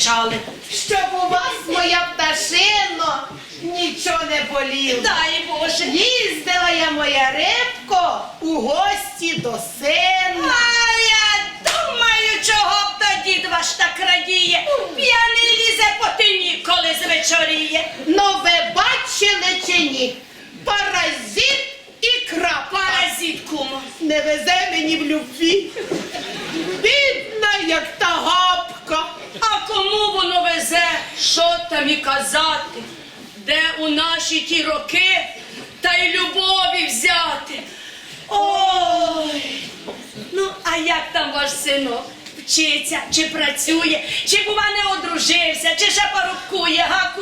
кричали. Щоб у вас, моя пташино, нічого не боліло. Дай Боже. Їздила я, моя рибко, у гості до сина. А я думаю, чого б то дід ваш так радіє. П'яний лізе по тині, коли звечоріє. Но ви бачили чи ні? Паразит і крапка. Паразит, кумо. Не везе мені в любві. Бідна, як та гапка. А кому воно везе? І казати? Де у наші ті роки та й любові взяти? Ой! Ну, а як там ваш синок? Вчиться, чи працює, чи бува не одружився, чи ще порубкує, га?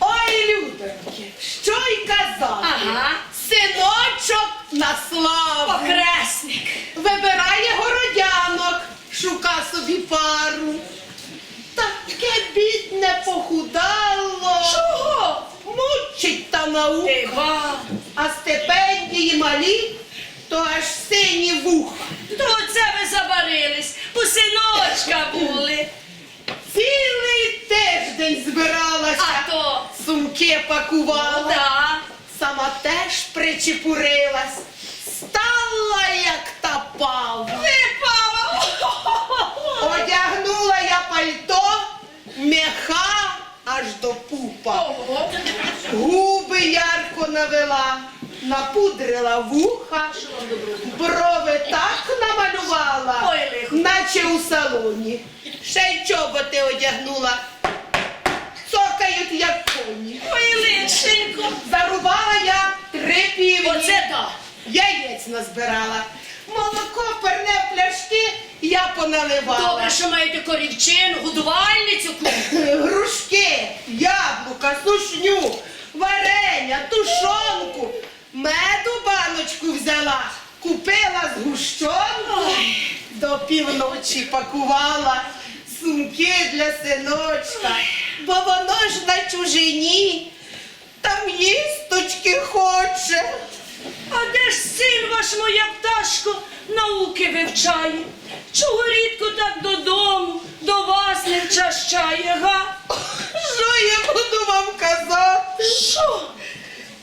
Ой, людоньки, що й казати. Ага. Синочок на славу. Покресник. Вибирає городянок, шука собі пару. Таке бідне похудало. Чого? Мучить та наука. А стипендії малі, то аж сині вуха. То це ви забарились, у синочка були. Цілий тиждень збиралася, А то, сумки пакувала. да. Сама теж причепурилась. Стала як та пава. Випала. Одягнула я пальто, меха аж до пупа. Губи ярко навела, напудрила вуха, брови так намалювала, наче у салоні. Ще й чоботи одягнула. Цокають, як коні. Ой, лишенько. Зарубала я три півні. Оце так. Яєць назбирала. Молоко, перне пляшки я поналивала. Добре, що маєте корівчину, годувальницю. Грушки, яблука, сушню, варення, тушонку, меду баночку взяла, купила згущенку, до півночі пакувала сумки для синочка, бо воно ж на чужині, там їсточки хоче. А де ж син ваш, моя пташко, науки вивчає? Чого рідко так додому, до вас не вчащає, га? Що я буду вам казати? Що?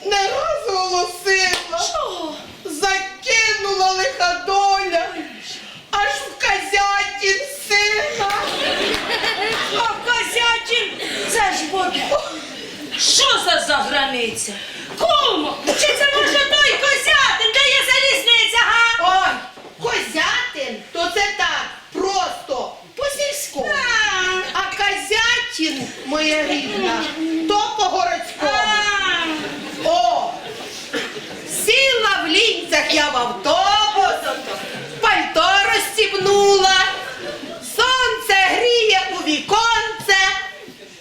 Не раз голосила. Що? Закинула лиха доля, аж в казятін сина. А козятін, це ж буде. Що за заграниця? Кумо, чи це може той козятин, де є залізниця, га? Ой, козятин, то це так, просто по сільському. А. А казятін, моя рідна, то по городському. О, сіла в лінцях я в автобус, пальто розстібнула, сонце гріє у віконце,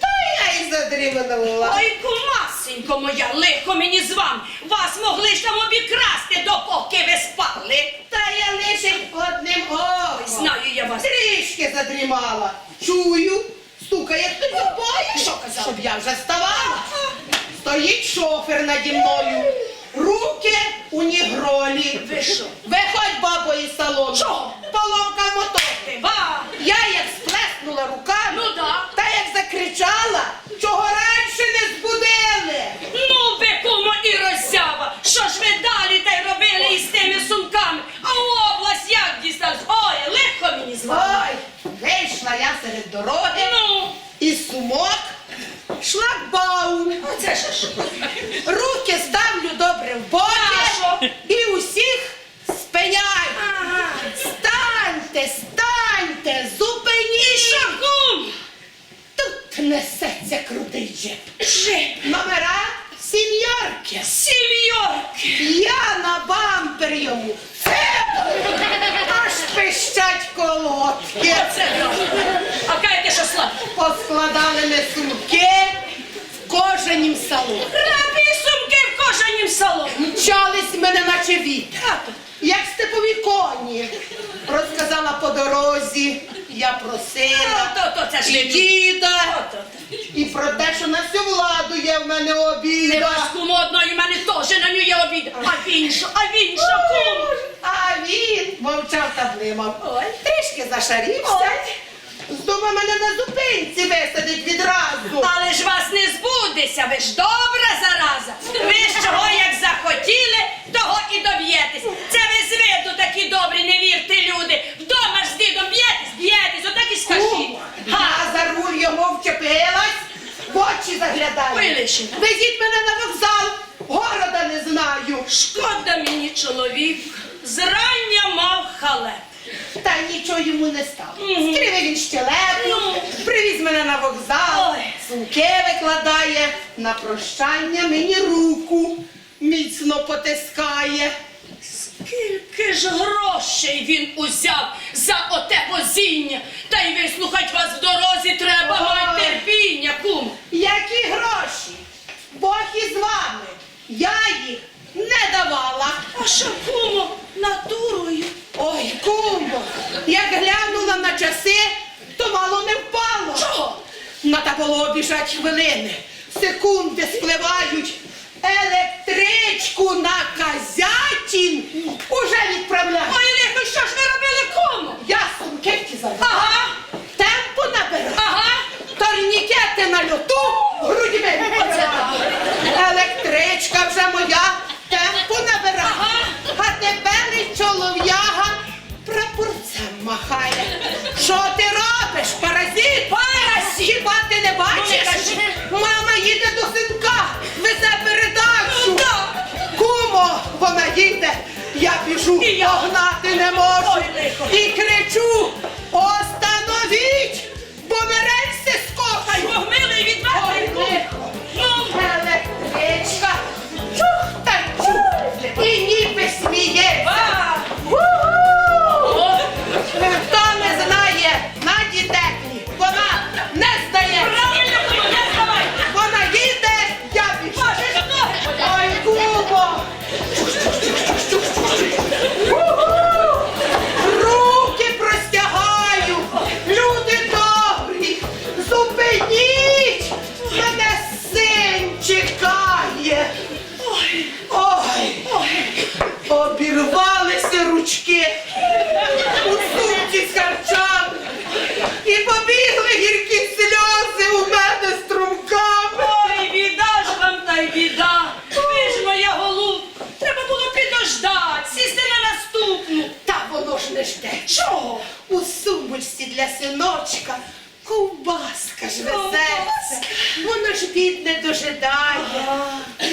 то я й задрімнула. Ой, кумасенько моя, лихо мені з вами. Вас могли ж там обікрасти, допоки ви спали. Та я лише одним оком. знаю я вас. Трішки задрімала. Чую, стукає хто бої. Що казав? Щоб я вже вставала. Стоїть шофер наді мною. Руки у нігролі. Ви що? Виходь, бабо, із салону. Чого? Поломка мотор. Ти ва. Я як сплеснула руками, Ну да. та як закричала, чого раніше не збудили. Ну ви, кумо, і роззява. Що ж ви далі та й робили із тими сумками? А в область як дістались? Ой, легко мені з вами. Ой, вийшла я серед дороги, Ну, і сумок, Руки ставлю добре в боки і усіх спиняю. Станьте, станьте, зупиніть. Тут несеться крутий джип. Жи. Номера сім'ярки. Сім'йорки. Я на бампер йому. Аж пищать колодки. Оце. А кажете, що слаб? Поскладали в кожанім салоні. Рабі сумки в кожанім салоні. Мчались мене, наче вітер. Як степові коні. Розказала по дорозі, я То, то, це і діда, і про те, що на всю владу є в мене Не обіда. ваш кум одної в мене теж на нього є обід. А він що, а він що кум? А він мовчав та блимав. Ой. Трішки зашарівся. Ой. Здумав мене на зупинці висадить відразу. Але ж вас не збудеться, ви ж добра зараза. Ви ж чого як захотіли, того і доб'єтесь. Це ви з виду такі добрі, не вірте люди. Вдома ж з дідом б'єтесь, б'єтесь, отак і скажіть. Га. я за руль йому вчепилась, в очі заглядаю. Вилишена. Везіть мене на вокзал, города не знаю. Шкода мені чоловік, зрання мав халеп. Нічого йому не стало. Скривив він щелепу, привіз мене на вокзал, сумки викладає, на прощання мені руку міцно потискає. Скільки ж грошей він узяв за оте возіння? Та й вислухать вас в дорозі треба, Ой. терпіння, кум. Які гроші? Бог із вами. Я їх не давала. А що, кумо, натурою? Ой, кумбо, як глянула на часи, то мало не впало. Чого? На обіжать хвилини. Секунди спливають. Електричку на Казятін уже відправляють. Ой, лихо, що ж ви робили кому? Я сумки ті забрала. Ага, Темпу набираю. ага. Торнікети на льоту, грудьми. Їде, я біжу, І я. погнати не можу. Ой, лихо. І кричу, для синочка ковбаска ж везеться. Воно ж бідне дожидає.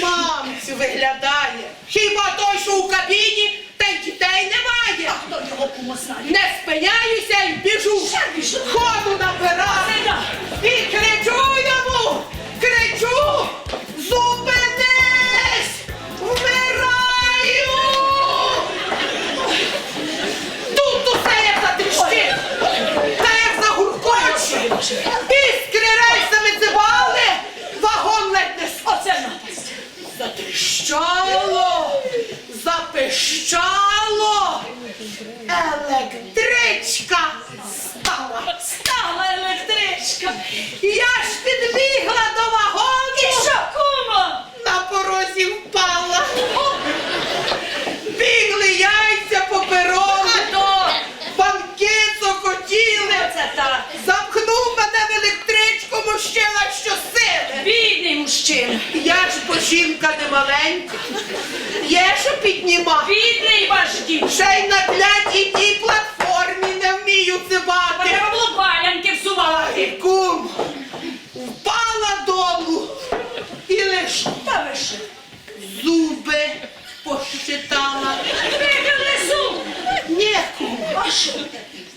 Мамцю виглядає. Хіба той, що у кабіні, та й дітей немає. Хто його знає? Не спиняюся і біжу. Ходу набираю. І кричу йому, запищало, електричка стала. Стала електричка. Я ж підбігла до І вагону, що, кума на порозі впала. Бігли яйця по перону, А то. банки цокотіли. Оце так. Запхнув мене в електричку, мужчина щосили. Бідний. Я ж бо жінка не маленька. Є що підніма. Бідний ваш дід. Ще й на клятій тій платформі не вмію цибати. Треба було балянки всувати. Ай, кум, впала долу і лиш Та ви що? зуби пощитала. Виграли зуб. Ні, кум, А що?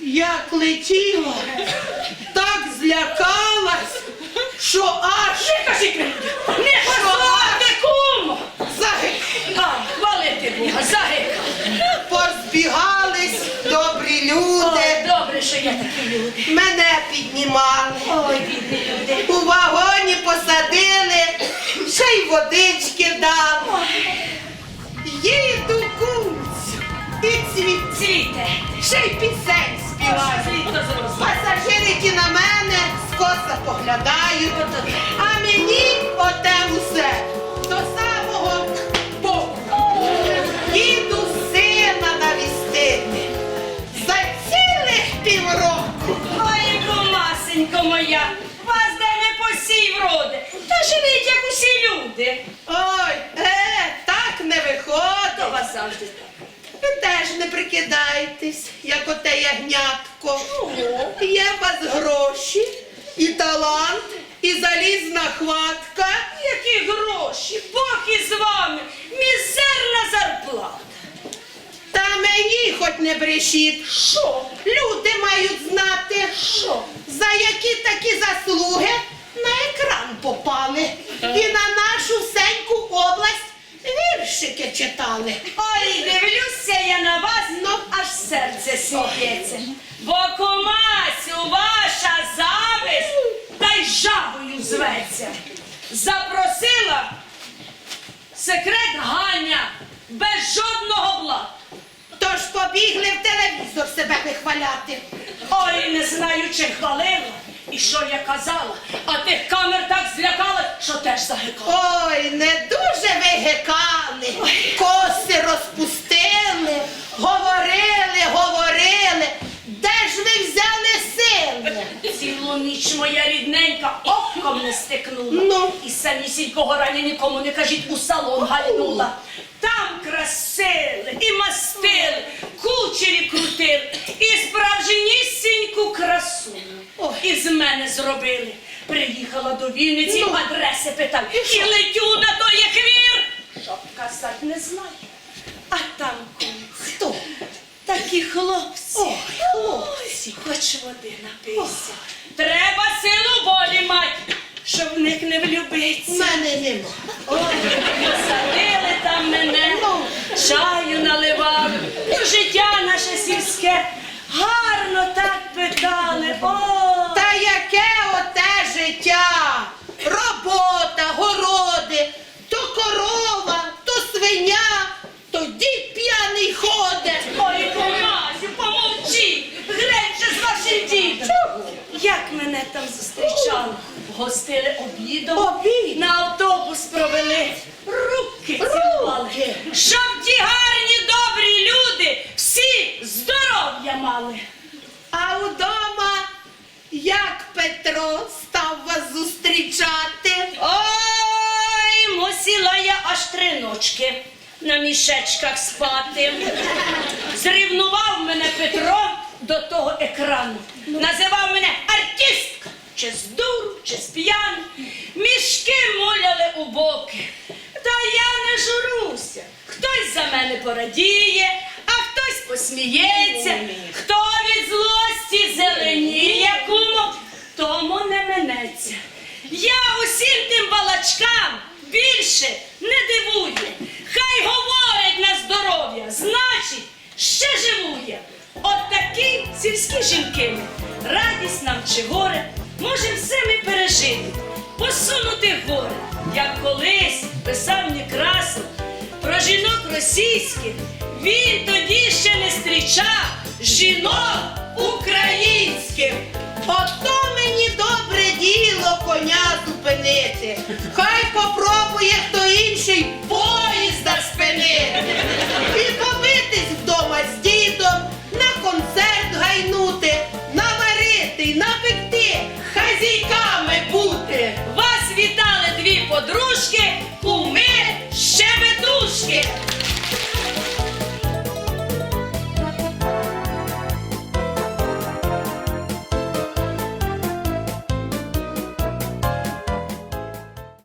як летіла, так злякалась, що аж Не кажіть мені. Не послати, кумо. загик. А, хвалити Бога, загика. Позбігались добрі Ой, люди, добре, що є такі люди. мене піднімали. Ой, бідні люди. У вагоні посадили, ще й водички дали. Їду кумцю і цвіт, Цвіте. ще й пісень співаю. співаю. Світло зросло. Пасажири ті на мене скоса поглядають, а мені оте усе до самого боку. Їду сина навістити за цілих півроку. Ой, комасенько моя, вас де не посій вроде, та живіть, як усі люди. Ой, е, так не виходить. завжди так. Ви теж не прикидайтесь, як оте ягнятко. Є у вас гроші, і талант, і залізна хватка. Які гроші, Бог із вами, мізерна зарплата. Та мені хоч не брешіть. Що? Люди мають знати, Що? за які такі заслуги на екран попали. І на нашу всеньку область віршики читали. Ой, дивлюся я на вас, ну аж серце сміється. Бо комасю ваша зависть та й жабою зветься. Запросила секрет Ганя без жодного блата. Тож побігли в телевізор себе вихваляти. Ой, не знаю, чи хвалила і що я казала, а тих камер так злякала, що теж загикала. Ой, не дуже ви гекали, коси розпустили, говорили, говорили. Де ж ви взяли сили? Цілу ніч моя рідненька оком не стикнула. Ну? І самісінького рання нікому не кажіть, у салон гальнула. Там красили і мастили, кучері крутили, і справжнісіньку красу. Ой. Із мене зробили. Приїхала до Вінниці, Ну? адреси питав. І? І летю на той хвір. Щоб казать не знаю. А там. Хто? Такі хлопці. Ой, хлопці. Хоч води напийся. Треба силу волі мати, щоб в них не влюбитися. мене нема. Ой, посадили там мене, чаю наливали. Ну, життя наше сільське гарно так питали. О, Та яке оте життя? Робота, городи, то корова, то свиня, то дід п'яний ходить. ой, Комасю, помовчи, же з вашим дідом. Як мене там зустрічали? Гостили обідом, Обід? на автобус провели, руки цілували. Щоб ті гарні, добрі люди всі здоров'я мали. А удома, як Петро став вас зустрічати? Ой, мусила я аж три ночки на мішечках спати. Зрівнував мене Петро до того екрану. Називав мене артистка, чи з дуру, чи з п'яну. Мішки муляли у боки. Та я не журуся. Хтось за мене порадіє, а хтось посміється. Хто від злості зеленіє, кумо, тому не минеться. Я усім тим балачкам більше не дивую. Хай говорять на здоров'я, значить, ще живу я. От такі сільські жінки. Радість нам чи горе, можем все ми пережити, посунути горе, як колись писав Некрасов про жінок російських. Він тоді ще не зустрічав жінок українських. Ото мені добре діло коня зупинити. Хай попробує хто інший поїзда